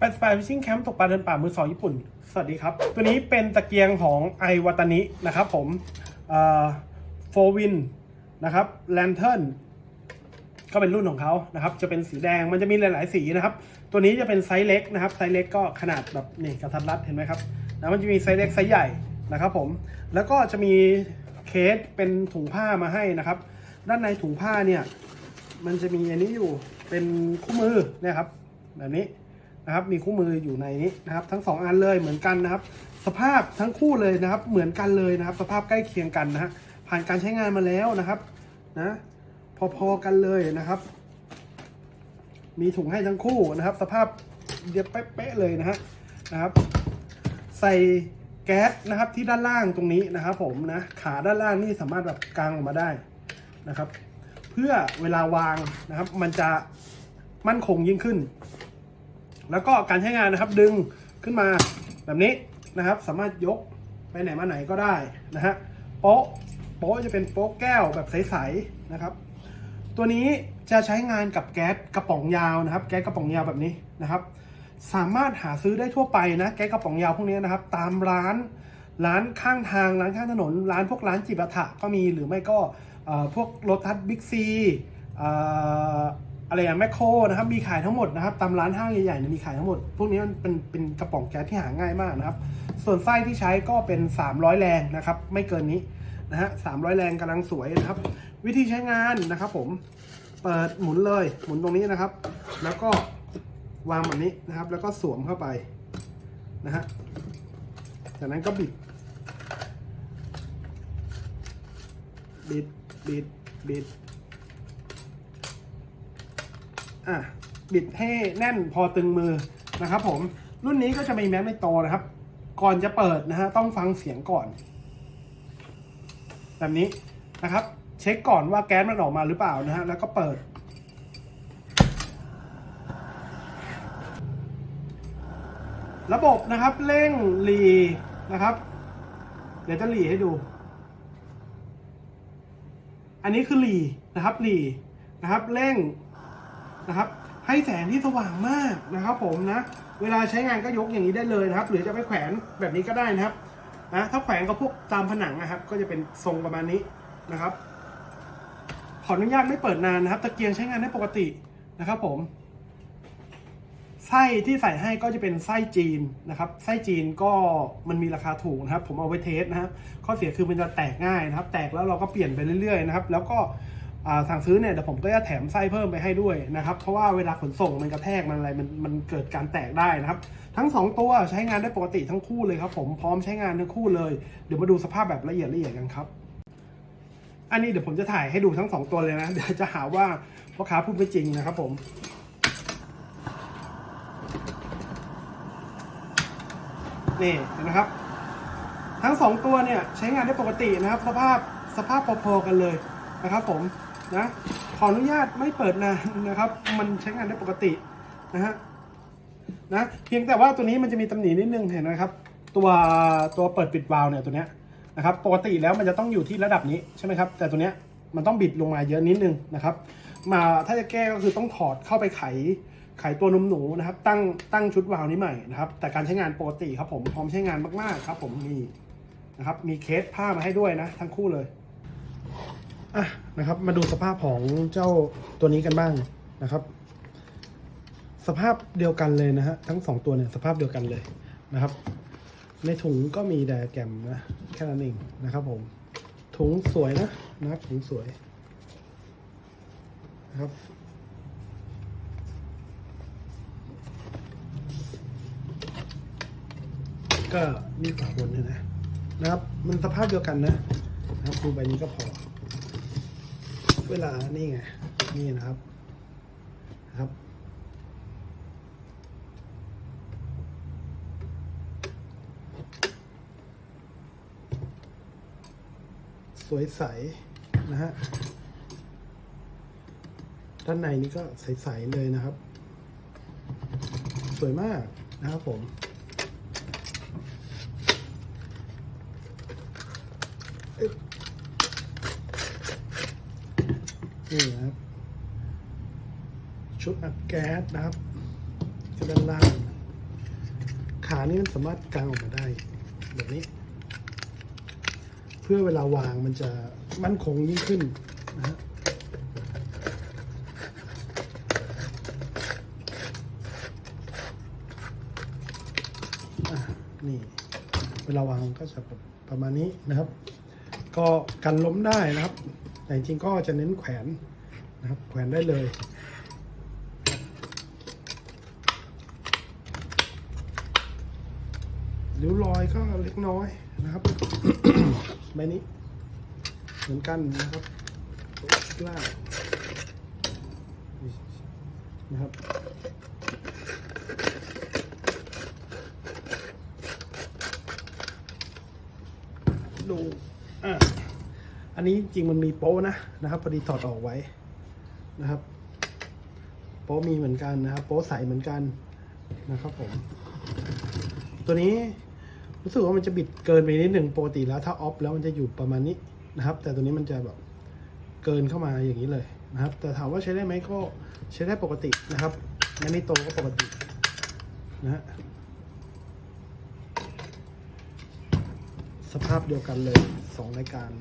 เป็นสปายฟิชชิ่งแคมป์ตกปลาเดินป่ามือสองญี่ปุ่น สวัสดีครับ ตัวนี้เป็นตะเกียงของไอวาตานินะครับผมโฟวินนะครับแลนเทิร์นก็เป็นรุ่นของเขานะครับ จะเป็นสีแดงมันจะมีหลาย ๆ สีนะครับ ตัวนี้จะเป็นไซส์เล็กนะครับ ไซส์เล็กก็ขนาดแบบนี่กระทัดรัดเห็นไหมครับแล้วมันจะมีไซส์เล็กไซส์ใหญ่นะครับผม แล้วก็จะมีเคสเป็นถุงผ้ามาให้นะครับ ด้านในถุงผ้าเนี่ย มันจะมีอันนี้อยู่เป็นคู่มือนะครับ แบบนี้ นะครับ มีคู่มืออยู่ในนี้นะครับ ทั้งสองอันเลยเหมือนกันนะครับ สภาพทั้งคู่เลยนะครับ เหมือนกันเลยนะครับ สภาพใกล้เคียงกันนะฮะผ่านการใช้งานมาแล้วนะครับนะพอๆกันเลยนะครับ มีถุงให้ทั้งคู่นะครับ สภาพเดียวเป๊ะๆเลยนะฮะนะครับ ใส่แก๊สนะครับที่ด้านล่างตรงนี้นะครับ ผมนะขาด้านล่างนี่สามารถแบบกางออกมาได้นะครับ เพื่อเวลาวางนะครับ มันจะมั่นคงยิ่งขึ้น แล้วก็การใช้งานนะครับดึงขึ้นมาแบบนี้นะครับ สามารถยกไปไหนมาไหนก็ได้นะฮะโป๊ะโป๊ะจะเป็นโป๊ะแก้วแบบใสๆนะครับ ตัวนี้จะใช้งานกับแก๊สกระป๋องยาวนะครับ แก๊สกระป๋องยาวแบบนี้นะครับ สามารถหาซื้อได้ทั่วไปนะแก๊สกระป๋องยาวพวกนี้นะครับ ตามร้านร้านข้างทางร้านข้างถนน ร้านพวกร้านจิบะถะก็มีหรือไม่ก็พวกโลตัสบิ๊กซี อะไรอย่างแมคโครนะครับมีขายทั้งหมดนะครับตามร้านห้างใหญ่ๆเนี่ยมีขายทั้งหมด พวกนี้มันเป็นเป็นกระป๋องแก๊สที่หาง่ายมากนะครับ ส่วนไส้ที่ใช้ก็เป็น 300 แรงนะครับ ไม่เกินนี้นะฮะ300แรงกำลังสวยนะครับ วิธีใช้งานนะครับผมเปิดหมุนเลยหมุนตรงนี้นะครับ แล้วก็วางแบบนี้นะครับ แล้วก็สวมเข้าไปนะฮะจากนั้นก็บิด บิดบิดบิด อะบิดให้แน่นพอตึงมือนะครับผมรุ่นนี้ก็จะมีแมกในโตนะครับ ก่อนจะเปิดนะฮะต้องฟังเสียงก่อน แบบนี้นะครับ เช็คก่อนว่าแก๊สมันออกมาหรือเปล่านะฮะแล้วก็เปิด ระบบนะครับเร่งหลีนะครับ เดี๋ยวจะหลีให้ดู อันนี้คือหลีนะครับหลีนะครับเร่ง นะครับ ให้แสงที่สว่างมากนะครับ ผมนะเวลาใช้งานก็ยกอย่างนี้ได้เลยนะครับ หรือจะไปแขวนแบบนี้ก็ได้นะครับนะถ้าแขวนกับพวกตามผนังนะครับ ก็จะเป็นทรงประมาณนี้นะครับ ขออนุญาตไม่เปิดนานนะครับ ตะเกียงใช้งานได้ปกตินะครับ ผมไส้ที่ใส่ให้ก็จะเป็นไส้จีนนะครับ ไส้จีนก็มันมีราคาถูกนะครับ ผมเอาไว้เทสนะครับ ข้อเสียคือมันจะแตกง่ายนะครับ แตกแล้วเราก็เปลี่ยนไปเรื่อยๆนะครับ แล้วก็ สั่งซื้อเนี่ยเดี๋ยวผมก็จะแถมไส้เพิ่มไปให้ด้วยนะครับ เพราะว่าเวลาขนส่งมันกระแทกมันอะไรมันมันเกิดการแตกได้นะครับ ทั้งสองตัวใช้งานได้ปกติทั้งคู่เลยครับผมพร้อมใช้งานทั้งคู่เลย เดี๋ยวมาดูสภาพแบบละเอียดละเอียดกันครับ อันนี้เดี๋ยวผมจะถ่ายให้ดูทั้งสองตัวเลยนะเดี๋ยวจะหาว่าพ่อค้าพูดไม่จริงนะครับผมนี่นไหมครับ ทั้งสองตัวเนี่ยใช้งานได้ปกตินะครับ สภาพสภาพพอๆกันเลย นะครับผมนะขออนุญาตไม่เปิดนานนะครับ มันใช้งานได้ปกตินะฮะนะเพียงแต่ว่าตัวนี้มันจะมีตำหนินิดนึงเห็นไหมครับ ตัวตัวเปิดปิดวาล์วเนี่ยตัวเนี้ยนะครับปกติแล้วมันจะต้องอยู่ที่ระดับนี้ใช่ไหมครับ แต่ตัวเนี้ยมันต้องบิดลงมาเยอะนิดนึงนะครับ มาถ้าจะแก้ก็คือต้องถอดเข้าไปไขไขตัวนมหนูนะครับ ตั้งตั้งชุดวาล์วนี้ใหม่นะครับ แต่การใช้งานปกติครับผมพร้อมใช้งานมากๆครับ ผมมีนะครับมีเคสผ้ามาให้ด้วยนะ ทั้งคู่เลย อะนะครับ มาดูสภาพของเจ้าตัวนี้กันบ้างนะครับ สภาพเดียวกันเลยนะฮะทั้งสองตัวเนี่ยสภาพเดียวกันเลยนะครับ ในถุงก็มีไดอะแกรมนะแค่นั้นเองนะครับ ผม ถุงสวยนะนะครับถุงสวยนะครับก็นี่ฝาบนเนี่ยนะนะครับ มันสภาพเดียวกันนะนะครับดูใบนี้ก็พอ เวลานี่ไงนี่นะครับครับ สวยใสนะฮะด้านในนี้ก็ใสๆเลยนะครับ สวยมากนะครับผมนี่นะ นี่ครับ ชุดอัดแก๊สนะครับที่ด้านล่าง ขานี่มันสามารถกางออกมาได้ แบบนี้ เพื่อเวลาวางมันจะมั่นคงยิ่งขึ้นนะฮะอะนี่เวลาวางก็จะแบบประมาณนี้นะครับ ก็กันล้มได้นะครับ แต่จริงก็จะเน้นแขวนนะครับ แขวนได้เลยริ้วรอยก็เล็กน้อยนะครับใบนี้เหมือนกันนะครับชุดล่างนะครับ ดูอะ อันนี้จริงมันมีโป้นะนะครับพอดีถอดออกไว้นะครับ โป้มีเหมือนกันนะครับ โป้ใสเหมือนกันนะครับผม ตัวนี้รู้สึกว่ามันจะบิดเกินไปนิดหนึ่งปกติแล้วถ้าออฟแล้วมันจะอยู่ประมาณนี้นะครับ แต่ตัวนี้มันจะแบบเกินเข้ามาอย่างนี้เลยนะครับ แต่ถามว่าใช้ได้ไหมก็ใช้ได้ปกตินะครับแมนนี่โตก็ปกตินะฮะสภาพเดียวกันเลยสองรายการ